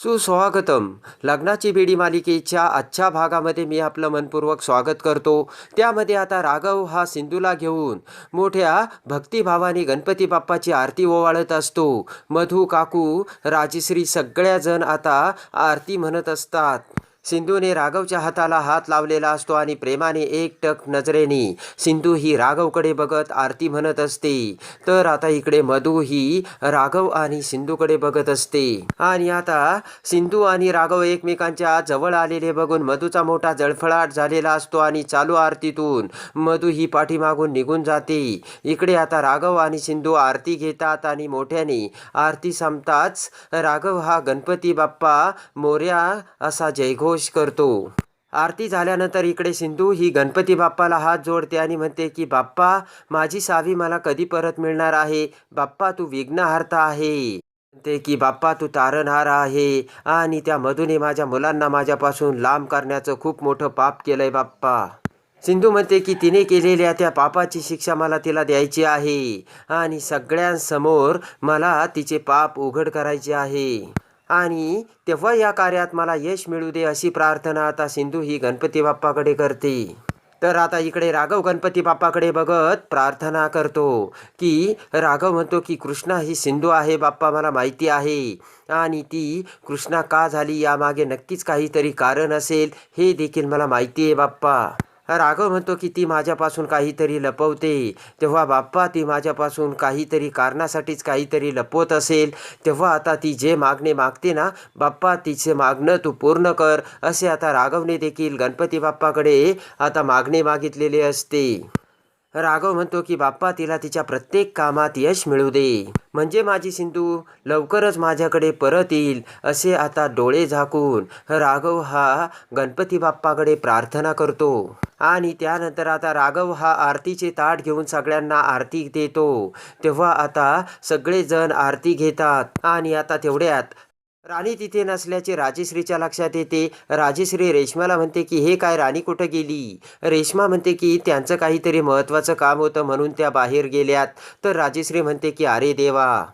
सुस्वागतम. लग्नाची बेडी मालिकेच्या आजच्या भागामध्ये मी आपलं मनपूर्वक स्वागत करतो. त्यामध्ये आता राघव हा सिंधूला घेऊन मोठ्या भक्तिभावाने गणपती बाप्पाची आरती ओवाळत असतो. मधू काकू राजश्री सगळ्याजण आता आरती म्हणत असतात. सिंधूने राघवच्या हाताला हात लावलेला असतो आणि प्रेमाने एकटक नजरेने सिंधू ही राघवकडे बघत आरती म्हणत असते. तर आता इकडे मधू ही राघव आणि सिंधूकडे बघत असते. आणि आता सिंधू आणि राघव एकमेकांच्या जवळ आलेले बघून मधूचा मोठा जळफळाट झालेला असतो आणि चालू आरतीतून मधू ही पाठीमागून निघून जाते. इकडे आता राघव आणि सिंधू आरती घेतात आणि मोठ्याने आरती संपताच राघव हा गणपती बाप्पा मोर्या असा जयघोष करतो. आरती झाल्यानंतर इकडे सिंधू ही गणपती बाप्पाला हात जोडते आणि म्हणते की बाप्पा माझी सावी मला कधी परत मिळणार आहे? बाप्पा तू विघ्नहारता आहे. म्हणते की बाप्पा तू तारणहार आहे. आणि त्यामधूनही माझ्या मुलांना माझ्यापासून लांब करण्याचं खूप मोठं पाप केलंय बाप्पा. सिंधू म्हणते की तिने केलेल्या त्या पापाची शिक्षा मला तिला द्यायची आहे आणि सगळ्यांसमोर मला तिचे पाप उघड करायचे आहे. आणि तेव्हा या कार्यात मला यश मिळू दे अशी प्रार्थना आता सिंधू ही गणपती बाप्पाकडे करते. तर आता इकडे राघव गणपती बाप्पाकडे बघत प्रार्थना करतो की राघव म्हणतो की कृष्णा ही सिंधू आहे बाप्पा मला माहिती आहे. आणि ती कृष्णा का झाली? यामागे नक्कीच काहीतरी कारण असेल. हे देखील मला माहिती आहे बाप्पा. राघव म्हणतो की ती माझ्यापासून काहीतरी लपवते. तेव्हा बाप्पा ती माझ्यापासून काहीतरी कारणासाठीच काहीतरी लपवत असेल. तेव्हा आता ती जे मागणे मागते ना बाप्पा तिचे मागणं तू पूर्ण कर असे आता राघवने देखील गणपती बाप्पाकडे आता मागणे मागितलेले असते. राघव म्हणतो की बाप्पा तिला तिच्या प्रत्येक कामात यश मिळू दे. म्हणजे माझी सिंधू लवकरच माझ्याकडे परत येईल असे आता डोळे झाकून राघव हा गणपती बाप्पाकडे प्रार्थना करतो. आणि त्यानंतर आता राघव हा आरतीचे ताट घेऊन सगळ्यांना आरती देतो. तेव्हा आता सगळेजण आरती घेतात. आणि आता तेवढ्यात राणी तिथे नसल्याचे राजेश्रीच्या लक्षात येते. राजेश्री रेश्माला म्हणते की हे काय राणी कुठं गेली? रेश्मा म्हणते की त्यांचं काहीतरी महत्त्वाचं काम होतं म्हणून त्या बाहेर गेल्यात. तर राजेश्री म्हणते की अरे देवा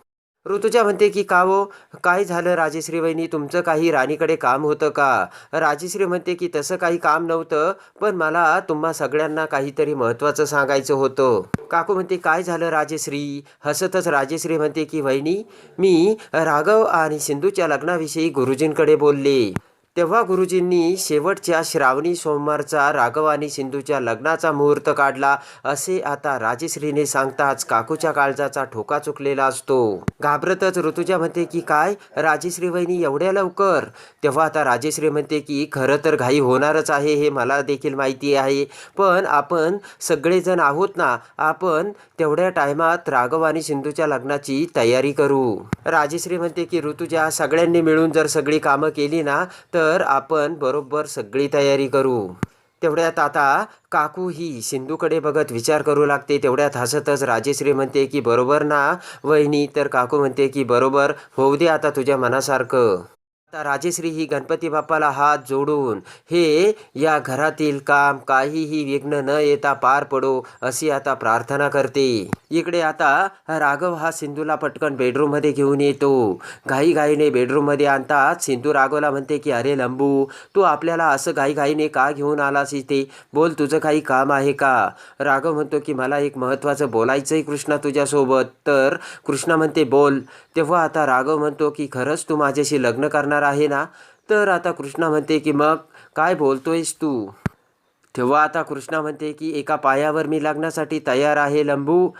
ऋतुजा म्हणते की का हो काय झालं राजेश्री वहिनी? तुमचं काही राणीकडे काम होतं का? राजेश्री म्हणते की तसं काही काम नव्हतं पण मला तुम्हा सगळ्यांना काहीतरी महत्त्वाचं सांगायचं होतं. काकू म्हणते काय झालं राजेश्री? हसतच राजेश्री म्हणते की वहिनी मी राघव आणि सिंधूच्या लग्नाविषयी गुरुजींकडे बोलले. तेव्हा गुरुजींनी शेवटच्या श्रावणी सोमवारचा राघव आणि सिंधूच्या लग्नाचा मुहूर्त काढला. असे आता राजेश्रीने सांगताच काकूच्या काळजाचा ठोका चुकलेला असतो. घाबरतच ऋतुजा म्हणते की काय? राजेश्री वहिनी एवढ्या लवकर? तेव्हा आता राजेश्री म्हणते की खरं तर घाई होणारच आहे हे मला देखील माहिती आहे. पण आपण सगळेजण आहोत ना आपण तेवढ्या टायमात राघव आणि सिंधूच्या लग्नाची तयारी करू. राजेश्री म्हणते की ऋतुजा सगळ्यांनी मिळून जर सगळी कामं केली ना तर तर आपण बरोबर सगळी तयारी करू. तेवढ्यात आता काकू ही सिंधूकडे बघत विचार करू लागते. तेवढ्यात हसतच राजेश्री म्हणते की बरोबर ना वहिनी? तर काकू म्हणते की बरोबर. होऊ दे आता तुझ्या मनासारखं. आता राजेश्री ही गणपती बाप्पाला हात जोडून हे या घरातील काम काहीही विघ्न न येता पार पडो अशी आता प्रार्थना करते. इकडे आता राघव हा सिंधूला पटकन बेडरूममध्ये घेऊन येतो. घाईघाईने बेडरूममध्ये आणतात सिंधू राघवला म्हणते की अरे लंबू तू आपल्याला असं घाईघाईने का घेऊन आलास इथे? बोल तुझं काही काम आहे का? राघव म्हणतो की मला एक महत्त्वाचं बोलायचंय कृष्णा तुझ्यासोबत. तर कृष्णा म्हणते बोल. तेव्हा आता राघव म्हणतो की खरंच तू माझ्याशी लग्न करणार आहे ना? तर आता कृष्णा म्हणते की मग काय बोलतोयस तू? तेव्हा आता कृष्णा म्हणते की एका पायावर मी लग्नासाठी तयार आहे लंबू.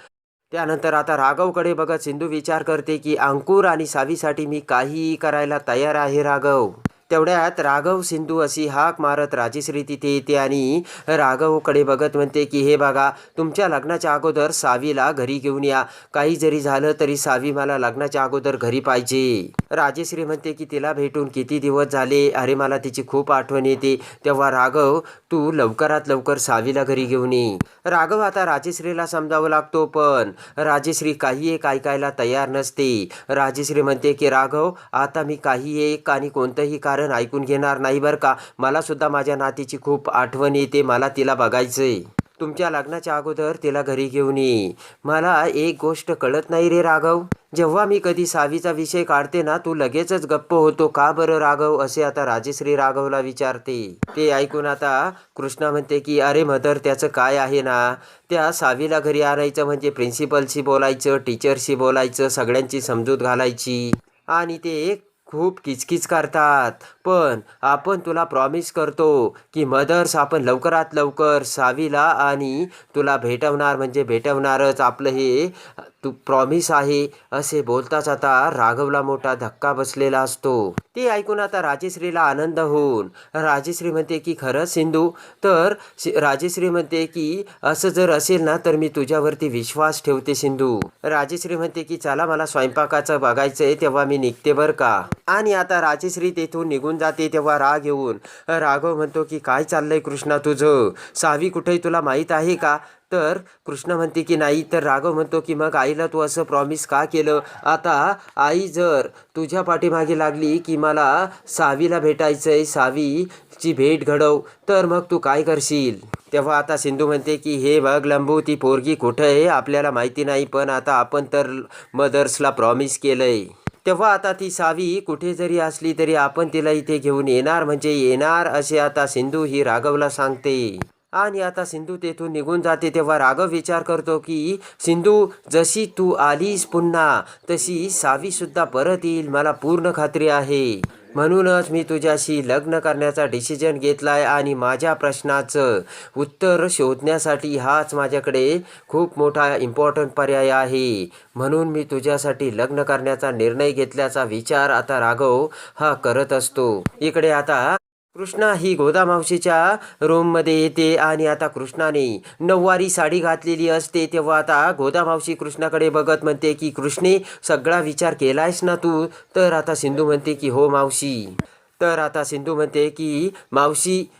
त्यानंतर आता राघवकडे बघत सिंधू विचार करते की अंकुर आणि सावीसाठी मी काहीही करायला तयार आहे राघव. तेवढ्यात राघव सिंधू अशी हाक मारत राजेश्री तिथे येते आणि राघवकडे बघत म्हणते की हे बघा तुमच्या लग्नाच्या अगोदर सावीला घरी घेऊन या. काही जरी झालं तरी सावी मला लग्नाच्या अगोदर घरी पाहिजे. राजेश्री म्हणते की तिला भेटून किती दिवस झाले? अरे मला तिची खूप आठवण येते. तेव्हा राघव तू लवकरात लवकर सावीला घरी घेऊन ये. राघव आता राजेश्रीला समजावं लागतो पण राजेश्री काही एक ऐकायला तयार नसते. राजेश्री म्हणते की राघव आता मी काही एक आणि कोणतंही कारण ऐकून घेणार नाही बरं का? मला सुद्धा माझ्या नातीची खूप आठवण येते मला तिला बघायचंय. तुमच्या लग्नाच्या अगोदर तिला घरी घेऊन ये. मला एक गोष्ट कळत नाही रे राघव. जेव्हा मी कधी सावीचा विषय काढते ना तू लगेचच गप्प होतो का बरं राघव? असे आता राजेश्री राघवला विचारते. ते ऐकून आता कृष्णा म्हणते की अरे मदर त्याचं काय आहे ना? त्या सावीला घरी आणायचं म्हणजे प्रिन्सिपलशी बोलायचं टीचरशी बोलायचं सगळ्यांची समजूत घालायची. आणि ते खूप किचकिच करतात. पण आपण तुला प्रॉमिस करतो की मदर्स आपण लवकरात लवकर सावीला आणि तुला भेटवणार म्हणजे भेटवणारच आपलं हे तू प्रॉमिस आहे असे बोलताच आता राघवला मोठा धक्का बसलेला असतो. ते ऐकून आता राजेश्रीला आनंद होऊन राजेश्री म्हणते की खरंच सिंधू तर राजेश्री म्हणते की असं जर असेल ना तर मी तुझ्यावरती विश्वास ठेवते सिंधू. राजेश्री म्हणते की चला मला स्वयंपाकाचं बघायचंय तेव्हा मी निघते बर का? आणि आता राजेश्री तेथून निघून जाते तेव्हा राग येऊन राघव म्हणतो की काय चाललंय कृष्णा तुझं? सावी कुठेही तुला माहीत आहे का? तर कृष्ण म्हणते की नाही तर राघव म्हणतो की मग आईला तू असं प्रॉमिस का केलं? आता आई जर तुझ्या पाठीमागे लागली की मला सावीला भेटायचं आहे सावीची भेट घडव तर मग तू काय करशील? तेव्हा आता सिंधू म्हणते की हे बघ लंबू ती पोरगी कुठं आहे? आपल्याला माहिती नाही पण आता आपण तर मदर्सला प्रॉमिस केलंय. तेव्हा आता ती सावी कुठे जरी असली तरी आपण तिला इथे घेऊन येणार म्हणजे येणार असे आता सिंधू ही राघवला सांगते. आणि आता सिंधू तेथून निघून जाते तेव्हा राघव विचार करतो की सिंधू जशी तू आलीस पुन्हा तशी सावी सुद्धा परत येईल मला पूर्ण खात्री आहे. म्हणूनच मी तुझ्याशी लग्न करण्याचा डिसिजन घेतलाय आणि माझ्या प्रश्नाचं उत्तर शोधण्यासाठी हाच माझ्याकडे खूप मोठा इम्पॉर्टंट पर्याय आहे. म्हणून मी तुझ्यासाठी लग्न करण्याचा निर्णय घेतल्याचा विचार आता राघव हा करत असतो. इकडे आता कृष्णा ही गोदामावशीच्या रूममध्ये येते आणि आता कृष्णाने नऊवारी साडी घातलेली असते तेव्हा आता गोदामावशी कृष्णाकडे बघत म्हणते की कृष्णे सगळा विचार केलायस ना तू? तर आता सिंधू म्हणते की हो मावशी. तर आता सिंधू म्हणते की मावशी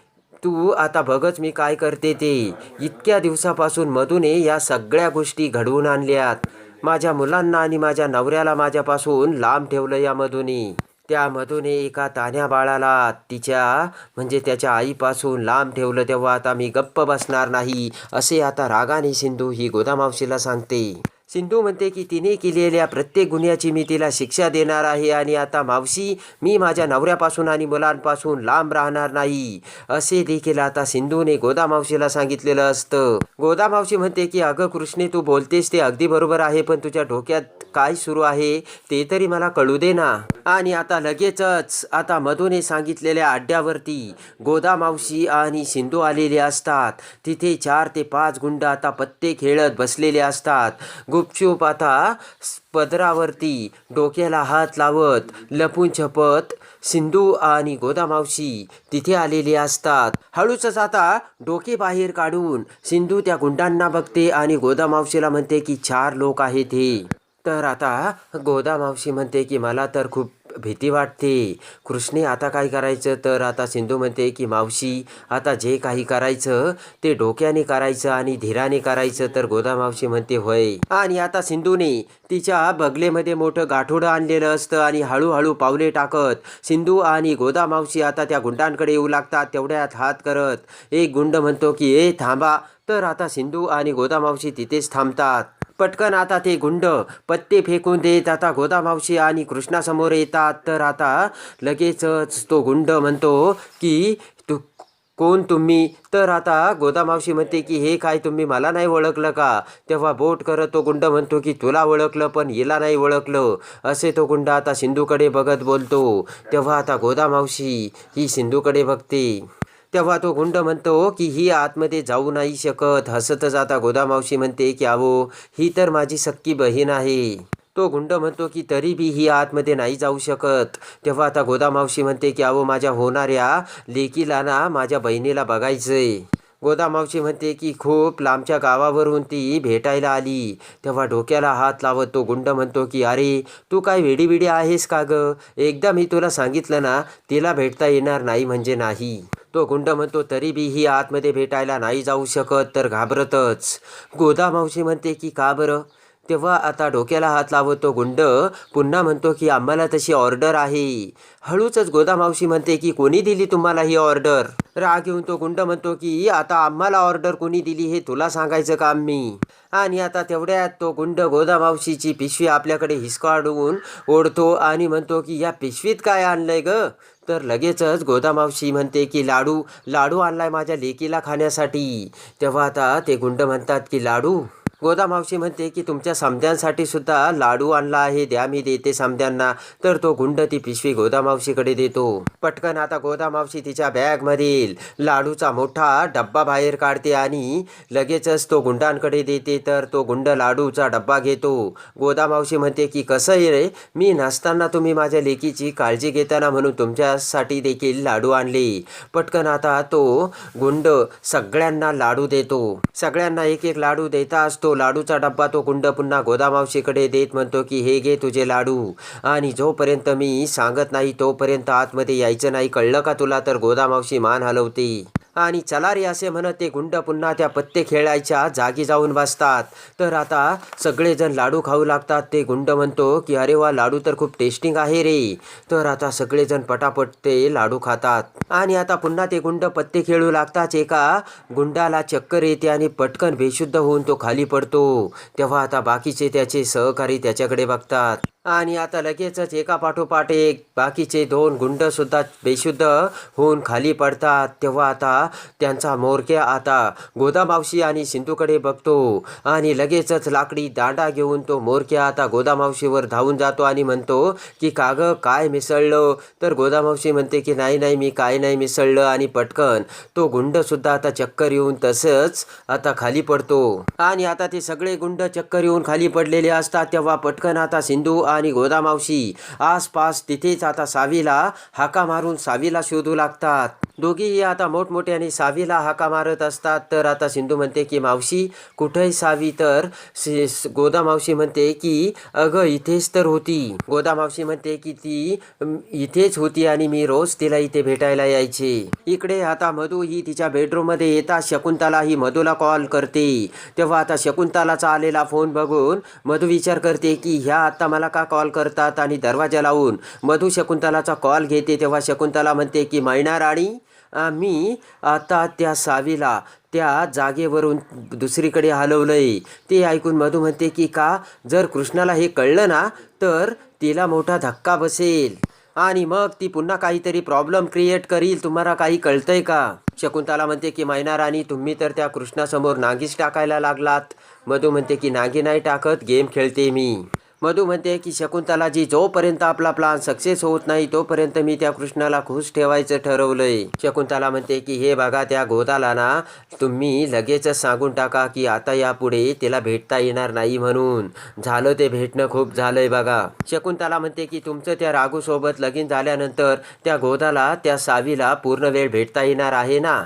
तू आता बघच मी काय करते ते. इतक्या दिवसापासून मधूने या सगळ्या गोष्टी घडवून आणल्यात. माझ्या मुलांना आणि माझ्या नवऱ्याला माझ्यापासून लांब ठेवलं या मधुने. त्यामधून एका तान्या बाळाला तिच्या म्हणजे त्याच्या आईपासून लांब ठेवलं तेव्हा आता मी गप्प बसणार नाही असे आता रागाने सिंधू ही गोदामावशीला सांगते. सिंधू म्हणते की तिने केलेल्या प्रत्येक गुन्ह्याची मी तिला शिक्षा देणार आहे आणि आता मावशी मी माझ्या नवऱ्यापासून आणि मुलांपासून लांब राहणार नाही असे देखील आता सिंधूने गोदामावशीला सांगितलेलं असतं. गोदामावशी म्हणते की अगं कृष्णे तू बोलतेस ते अगदी बरोबर आहे पण तुझ्या डोक्यात काय सुरू आहे ते तरी मला कळू दे ना. आणि आता लगेचच आता मधूने सांगितलेल्या अड्ड्यावरती गोदामावशी आणि सिंधू आलेले असतात. तिथे चार ते पाच गुंड आता पत्ते खेळत बसलेले असतात. गुपचूप आता पदरावरती डोक्याला हात लावत लपून छपत सिंधू आणि गोदामावशी तिथे आलेले असतात. हळूचच आता डोके बाहेर काढून सिंधू त्या गुंडांना बघते आणि गोदामावशीला म्हणते की चार लोक आहेत हे. तर आता गोदामावशी म्हणते की मला तर खूप भीती वाटते. कृष्णे आता काय करायचं? तर आता सिंधू म्हणते की मावशी आता जे काही करायचं ते डोक्याने करायचं आणि धीराने करायचं. तर गोदामावशी म्हणते होय. आणि आता सिंधूने तिच्या बगलेमध्ये मोठं गाठोडं आणलेलं असतं आणि हळूहळू पावले टाकत सिंधू आणि गोदा मावशी आता त्या गुंडांकडे येऊ लागतात. तेवढ्यात हात करत एक गुंड म्हणतो की ए थांबा. तर आता सिंधू आणि गोदा मावशी तिथेच थांबतात. पटकन आता ते गुंड पत्ते फेकून देत आता गोदामावशी आणि कृष्णासमोर येतात. तर आता लगेचच तो गुंड म्हणतो की तू कोण तुम्ही? तर आता गोदामावशी म्हणते की हे काय तुम्ही मला नाही ओळखलं का? तेव्हा बोट करत तो गुंड म्हणतो की तुला ओळखलं पण हिला नाही ओळखलं. असे तो गुंड आता सिंधूकडे बघत बोलतो. तेव्हा आता गोदामावशी ही सिंधूकडे बघते. तेव्हा तो गुंड म्हणतो की ही आतमध्ये जाऊ नाही शकत. हसतच आता गोदामावशी म्हणते की अहो ही तर माझी सक्की बहीण आहे. तो गुंड म्हणतो की तरी बी ही आतमध्ये नाही जाऊ शकत. तेव्हा आता गोदामावशी म्हणते की अहो माझ्या होणाऱ्या लेकीला ना माझ्या बहिणीला बघायचंय. गोदामावशी म्हणते की खूप लांबच्या गावावरून ती भेटायला आली. तेव्हा डोक्याला हात लावत तो गुंड म्हणतो की अरे तू काय वेडी आहेस का ग? एकदा मी तुला सांगितलं ना तिला भेटता येणार नाही म्हणजे नाही. तो गुंड म्हणतो तरी बी ही आतमध्ये भेटायला नाही जाऊ शकत तर घाबरतच. गोदामावशी म्हणते की का बरं? तेव्हा आता डोक्याला हात लावतो गुंड. पुन्हा म्हणतो की आम्हाला तशी ऑर्डर आहे. हळूचच गोदामावशी म्हणते की कोणी दिली तुम्हाला ही ऑर्डर? राग येऊन तो गुंड म्हणतो की आता आम्हाला ऑर्डर कोणी दिली हे तुला सांगायचं काम मी. आणि आता तेवढ्यात तो गुंड गोदामावशीची पिशवी आपल्याकडे हिसकाडून ओढतो आणि म्हणतो की या पिशवीत काय आणलंय ग? तर लगेचच गोदामावशी म्हणते की लाडू लाडू आणलाय माझ्या लेकीला खाण्यासाठी. तेव्हा आता ते गुंड म्हणतात की लाडू गोदामावशी म्हणते की तुमच्या समध्यांसाठी सुद्धा लाडू आणला आहे द्या मी देते समध्यांना तर तो गुंड ती पिशवी गोदामावशीकडे देतो. पटकन आता गोदामावशी तिच्या बॅगमधील लाडूचा मोठा डब्बा बाहेर काढते आणि लगेचच तो गुंडांकडे देते. तर तो गुंड लाडूचा डब्बा घेतो. गोदामावशी म्हणते की कसं आहे रे? मी नसताना तुम्ही माझ्या लेकीची काळजी घेताना म्हणून तुमच्यासाठी देखील लाडू आणले. पटकन आता तो गुंड सगळ्यांना लाडू देतो. सगळ्यांना एक एक लाडू देता असतो तो लाडूचा डब्बा तो गुंड पुन्हा गोदामावशीकडे देत म्हणतो की हे घे तुझे लाडू. आणि जोपर्यंत मी सांगत नाही तोपर्यंत आतमध्ये यायचं नाही. कळलं का तुला? तर गोदामावशी मान हलवते. आणि चला रे असे म्हणत ते गुंड पुन्हा त्या पत्ते खेळायच्या जागी जाऊन बसतात. तर आता सगळेजण लाडू खाऊ लागतात. ते गुंड म्हणतो की अरे वा लाडू तर खूप टेस्टिंग आहे रे. तर आता सगळेजण पटापट ते लाडू खातात. आणि आता पुन्हा ते गुंड पत्ते खेळू लागताच. एका गुंडाला चक्कर येते आणि पटकन बेशुद्ध होऊन तो खाली पडतो. तेव्हा आता बाकीचे त्याचे सहकारी त्याच्याकडे बघतात. आणि आता लगेचच एका पाठोपाठ एक बाकीचे दोन गुंड सुद्धा बेशुद्ध होऊन खाली पडतात. तेव्हा आता त्यांचा मोरक्या आता गोदामावशी आणि सिंधूकडे बघतो. आणि लगेचच लाकडी दांडा घेऊन तो मोरक्या आता गोदामावशीवर धावून जातो आणि म्हणतो की काग काय मिसळलं? तर गोदामावशी म्हणते की नाही नाही मी काय नाही मिसळलं आणि पटकन. तो गुंड सुद्धा आता चक्कर येऊन तसंच आता खाली पडतो. आणि आता ते सगळे गुंड चक्कर येऊन खाली पडलेले असतात. तेव्हा पटकन आता सिंधू आणि गोदामावशी आसपास तिथेच आता सावीला हाका मारून सावीला शोधू लागतात. दोघीही आता मोठमोठ्याने सावीला हाका मारत असतात. तर आता सिंधू म्हणते की मावशी कुठेही सावी तर गोदा मावशी गोदामावशी म्हणते की अगं इथेच तर होती. गोदामावशी म्हणते की ती इथेच होती आणि मी रोज तिला इथे भेटायला यायचे. इकडे आता मधू ही तिच्या बेडरूममध्ये येता शकुंतला ही मधूला कॉल करते. तेव्हा आता शकुंतलाचा आलेला फोन बघून मधू विचार करते की ह्या आता मला का कॉल करतात? आणि दरवाजा लावून मधू शकुंतलाचा कॉल घेते. तेव्हा शकुंतला म्हणते की मैना राणी मी आता त्या सावीला त्या जागेवरून दुसरीकडे हलवलंय. ते ऐकून मधू म्हणते की का? जर कृष्णाला हे कळलं ना तर तिला मोठा धक्का बसेल. आणि मग ती पुन्हा काहीतरी प्रॉब्लेम क्रिएट करील. तुम्हाला काही कळतंय का? शकुंतला म्हणते की मैनाराणी तुम्ही तर त्या कृष्णासमोर नागीच टाकायला लागलात. मधू म्हणते की नागी नाही टाकत गेम खेळते मी. मधू म्हणते की शकुंतलाजी जोपर्यंत आपला प्लान सक्सेस होत नाही तोपर्यंत मी त्या कृष्णाला खुश ठेवायचं ठरवलंय. शकुंतला म्हणते की हे बघा त्या गोदाला ना तुम्ही लगेचच सांगून टाका की आता यापुढे तिला भेटता येणार नाही म्हणून. झालं ते भेटणं खूप झालंय बघा. शकुंतला म्हणते की तुमचं त्या राघूसोबत लगीन झाल्यानंतर त्या गोदाला त्या सावीला पूर्ण वेळ भेटता येणार आहे ना?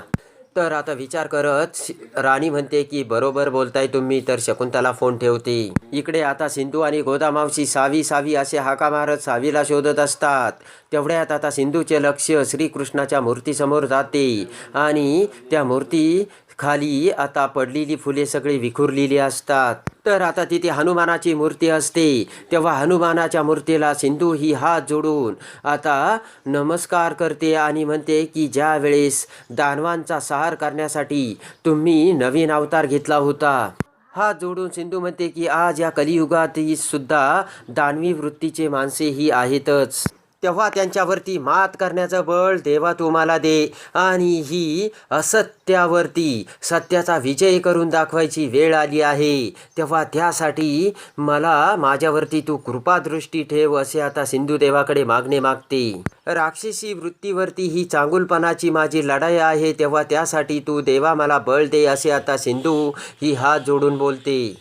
तर आता विचार करत राणी म्हणते की बरोबर बोलताय तुम्ही तर शकुंतला फोन ठेवते. इकडे आता सिंधू आणि गोदामावशी सावी सावी असे हाका मारत सावीला शोधत असतात. तेवढ्यात आता सिंधूचे लक्ष श्रीकृष्णाच्या मूर्तीसमोर जाते. आणि त्या मूर्ती खाली आता पडलेली फुले सगळी विखुरलेली असतात. तर आता तिथे हनुमानाची मूर्ती असते. तेव्हा हनुमानाच्या मूर्तीला सिंधू ही हात जोडून आता नमस्कार करते आणि म्हणते की ज्या वेळेस दानवांचा सहार करण्यासाठी तुम्ही नवीन अवतार घेतला होता. हात जोडून सिंधू म्हणते की आज या कलियुगातही सुद्धा दानवी वृत्तीचे माणसे ही आहेतच. तेव्हा त्यांच्यावरती मात करण्याचं बळ देवा तुम्हाला दे. आणि ही असत्यावरती सत्याचा विजय करून दाखवायची वेळ आली आहे. तेव्हा त्यासाठी मला माझ्यावरती तू कृपादृष्टी ठेव असे आता सिंधू देवाकडे मागणे मागते. राक्षसी वृत्तीवरती ही चांगुलपणाची माझी लढाई आहे. तेव्हा त्यासाठी तू देवा मला बळ दे असे आता सिंधू ही हात जोडून बोलते.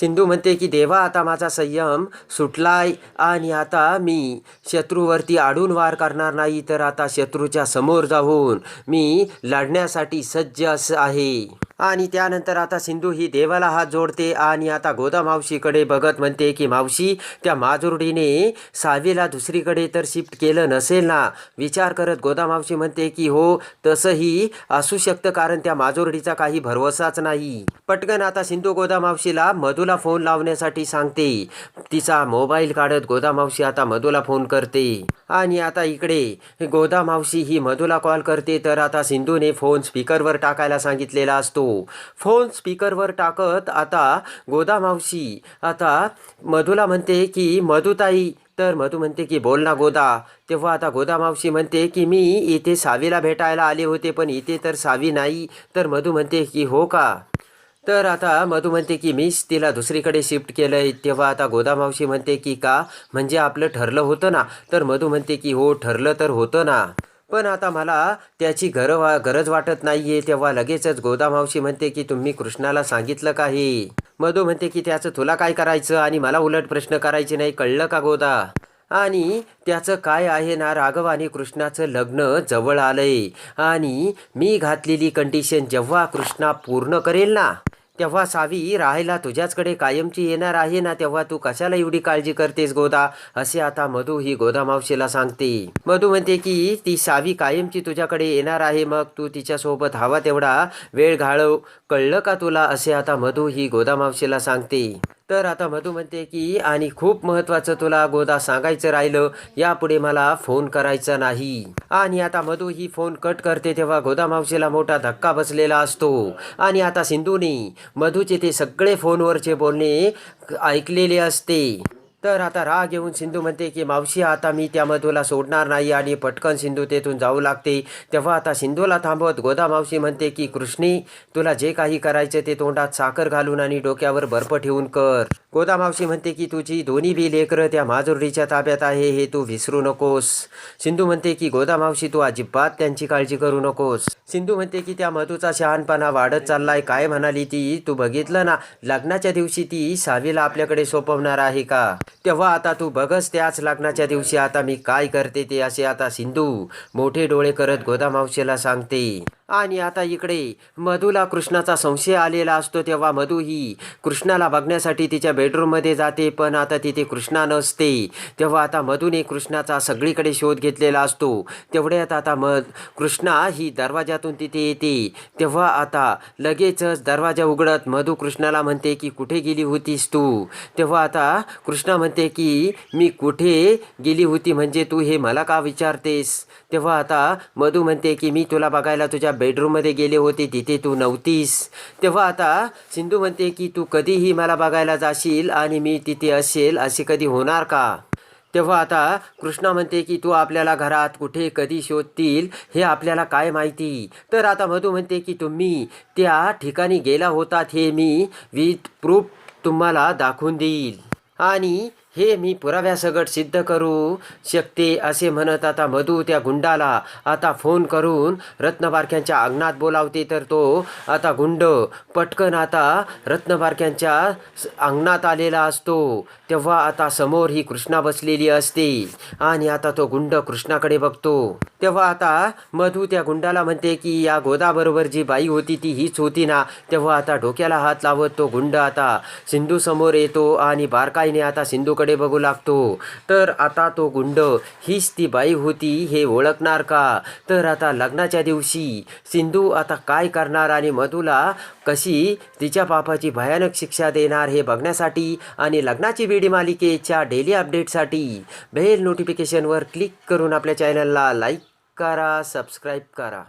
सिंधू म्हणते की देवा आता माझा संयम सुटलाय आणि आता मी शत्रूवरती आडून वार करणार नाही तर आता शत्रूच्या समोर जाऊन मी लढण्यासाठी सज्ज असं आहे. आणि त्यानंतर आता सिंधू ही देवाला हात जोडते आणि आता गोदा मावशीकडे बघत म्हणते की मावशी त्या माजुरडीने सावीला दुसरीकडे तर शिफ्ट केलं नसेल ना? विचार करत गोदा मावशी म्हणते की हो तसंही असू शकतं कारण त्या माजुरडीचा काही भरवसाच नाही. पटकन आता सिंधू गोदा मावशीला मधुर मधूला फोन लावण्यासाठी सांगते. तिचा मोबाईल काढत गोदा मावशी आता मधूला फोन करते. आणि आता इकडे गोदा मावशी ही मधूला कॉल करते तर आता सिंधूने फोन स्पीकरवर टाकायला सांगितलेला असतो. फोन स्पीकरवर टाकत आता गोदा मावशी आता मधूला म्हणते की मधुताई तर मधू म्हणते की बोल ना गोदा. तेव्हा आता गोदा मावशी म्हणते की मी इथे सावीला भेटायला आले होते पण इथे तर सावी नाही. तर मधू म्हणते की हो का? तर आता मधू म्हणते की मीच तिला दुसरीकडे शिफ्ट केलं आहे तेव्हा आता गोदामावशी म्हणते की का? म्हणजे आपलं ठरलं होतं ना. तर मधू म्हणते की हो ठरलं तर होतं ना. पण आता मला त्याची गर वा गरज वाटत नाही आहे तेव्हा लगेचच गोदामावशी म्हणते की तुम्ही कृष्णाला सांगितलं का हे मधू म्हणते की त्याचं तुला काय करायचं? आणि मला उलट प्रश्न करायचे नाही. कळलं का गोदा? आणि त्याचं काय आहे ना राघव आणि कृष्णाचं लग्न जवळ आलंय. आणि मी घातलेली कंडिशन जेव्हा कृष्णा पूर्ण करेल ना तेव्हा सावी राहायला तुझ्याचकडे कायमची येणार आहे ना तेव्हा तू कशाला एवढी काळजी करतेस गोदा? असे आता मधू ही गोदा मावशीला सांगते. मधू म्हणते की ती सावी कायमची तुझ्याकडे येणार आहे मग तू तिच्यासोबत हवा तेवढा वेळ घालव. कळलं का तुला? असे आता मधू ही गोदा मावशीला सांगते. तर आता मधू म्हणते की आणि खूप महत्त्वाचं तुला गोदा सांगायचं राहिलं यापुढे मला फोन करायचा नाही. आणि आता मधू ही फोन कट करते तेव्हा गोदा मावशीला मोठा धक्का बसलेला असतो. आणि आता सिंधूने मधूचे ते सगळे फोनवरचे बोलणे ऐकलेले असते. तर आता राग येऊन सिंधू म्हणते की मावशी आता मी त्या मधूला सोडणार नाही आणि पटकन सिंधू तेथून जाऊ लागते. तेव्हा आता सिंधूला थांबवत गोदा मावशी म्हणते की कृष्णी तुला जे काही करायचं ते तोंडात साखर घालून आणि डोक्यावर बर्फ ठेवून कर. गोदामावशी म्हणते की तुझी दोन्ही बी लेकरं त्या माजुरीच्या ताब्यात आहे हे तू विसरू नकोस. सिंधू म्हणते की गोदामावशी तू अजिबात त्यांची काळजी करू नकोस. सिंधू म्हणते की त्या मधूचा शहाणपणा वाढत चाललाय काय म्हणाली ती? तू बघितलं ना लग्नाच्या दिवशी ती सावीला आपल्याकडे सोपवणार आहे का? तेव्हा आता तू बघस त्याच लग्नाच्या दिवशी आता मी काय करते ते असे आता सिंधू मोठे डोळे करत गोदामावशीला सांगते. आणि आता इकडे मधूला कृष्णाचा संशय आलेला असतो तेव्हा मधू ही कृष्णाला बघण्यासाठी तिच्या बेडरूममध्ये जाते पण आता तिथे कृष्णा नसते. तेव्हा आता मधूने कृष्णाचा सगळीकडे शोध घेतलेला असतो. तेवढ्यात आता मध कृष्णा ही दरवाजातून तिथे येते. तेव्हा आता लगेचच दरवाजा उघडत मधू कृष्णाला म्हणते की कुठे गेली होतीस तू? तेव्हा आता कृष्णा म्हणते की मी कुठे गेली होती? म्हणजे तू हे मला का विचारतेस? तेव्हा आता मधू म्हणते की मी तुला बघायला तुझ्या बेडरूममध्ये गेले होते तिथे तू नव्हतीस. तेव्हा आता सिंधू म्हणते की तू कधीही मला बघायला जाशील आणि मी तिथे असेल असे कधी होणार का? तेव्हा आता कृष्णा म्हणते की तू आपल्याला घरात कुठे कधी शोधतील हे आपल्याला काय माहिती? तर आता मधू म्हणते की तुम्ही त्या ठिकाणी गेला होतात हे मी विथ प्रूफ तुम्हाला दाखवून देईल. आणि हे मी पुराव्यासकट सिद्ध करू. शकते असे म्हणत आता मधू त्या गुंडाला आता फोन करून रत्नबारक्यांच्या अंगणात बोलावते तर तो आता गुंड पटकन आता रत्नबारक्यांच्या अंगणात आलेला असतो. तेव्हा आता समोर ही कृष्णा बसलेली असते आणि आता तो गुंड कृष्णाकडे बघतो. तेव्हा आता मधू त्या गुंडाला म्हणते की या गोदाबरोबर जी बाई होती ती हीच होती ना? तेव्हा आता डोक्याला हात लावत तो गुंड आता सिंधू समोर येतो आणि बारकाईने आता सिंधूकडे बघू लागतो. तर आता तो गुंड हीच ती बाई होती हे ओळखणार का? तर आता लग्नाच्या दिवशी सिंधू आता काय करणार आणि मधूला कशी तिच्या पापाची भयानक शिक्षा देणार हे बघण्यासाठी आणि लग्नाची बीडी मालिकेच्या डेली अपडेटसाठी बेल नोटिफिकेशनवर क्लिक करून आपल्या चॅनलला लाईक करा सबस्क्राईब करा.